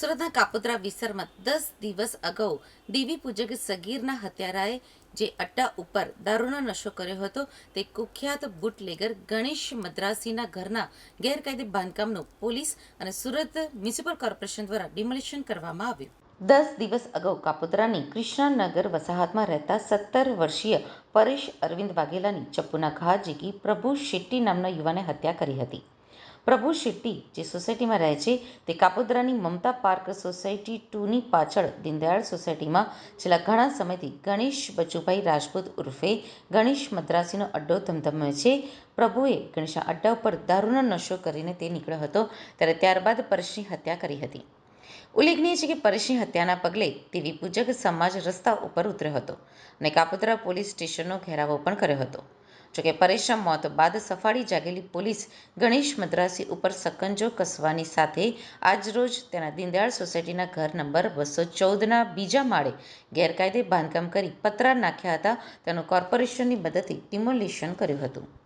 સુરતના કાપોદ્રા વિસ્તારમાં દસ દિવસ અગાઉ દેવી પૂજક સગીરના હત્યારાએ જે અડ્ડા ઉપર દારૂનો નશો કર્યો હતો, તે કુખ્યાત બુટલેગર ગણેશ મદ્રાસીના ઘરના ગેરકાયદે બાંધકામનું પોલીસ અને સુરત મ્યુનિસિપલ કોર્પોરેશન દ્વારા ડિમોલિશન કરવામાં આવ્યું. દસ દિવસ અગાઉ કાપોદ્રાની કૃષ્ણનગર વસાહતમાં રહેતા સત્તર વર્ષીય પરેશ અરવિંદ વાઘેલાની ચપ્પુના ઘા ઝીકી પ્રભુ શેટ્ટી નામના યુવાને હત્યા કરી હતી. પ્રભુ શેટ્ટી જે સોસાયટીમાં રહે છે, તે કાપોદ્રાની મમતા પાર્ક સોસાયટી ટુની પાછળ દીનદયાળ સોસાયટીમાં છેલ્લા ઘણા સમયથી ગણેશ બચુભાઈ રાજપૂત ઉર્ફે ગણેશ મદ્રાસીનો અડ્ડો ધમધમે છે. પ્રભુએ ગણેશના અડ્ડા ઉપર દારૂનો નશો કરીને તે નીકળ્યો હતો, ત્યારે ત્યારબાદ પરેશની હત્યા કરી હતી. ઉલ્લેખનીય છે કે પરેશની હત્યાના પગલે દેવી પૂજક સમાજ રસ્તા ઉપર ઉતર્યો હતો અને કાપોદ્રા પોલીસ સ્ટેશનનો ઘેરાવો પણ કર્યો હતો. જોકે પરેશના મોત બાદ સફાળી જાગેલી પોલીસ ગણેશ મદ્રાસી ઉપર સકંજો કસવાની સાથે આજરોજ તેના દીનદયાળ સોસાયટીના ઘર નંબર બસો ચૌદના બીજા માળે ગેરકાયદે બાંધકામ કરી પતરા નાખ્યા હતા. તેનું કોર્પોરેશનની મદદથી ડિમોલિશન કર્યું હતું.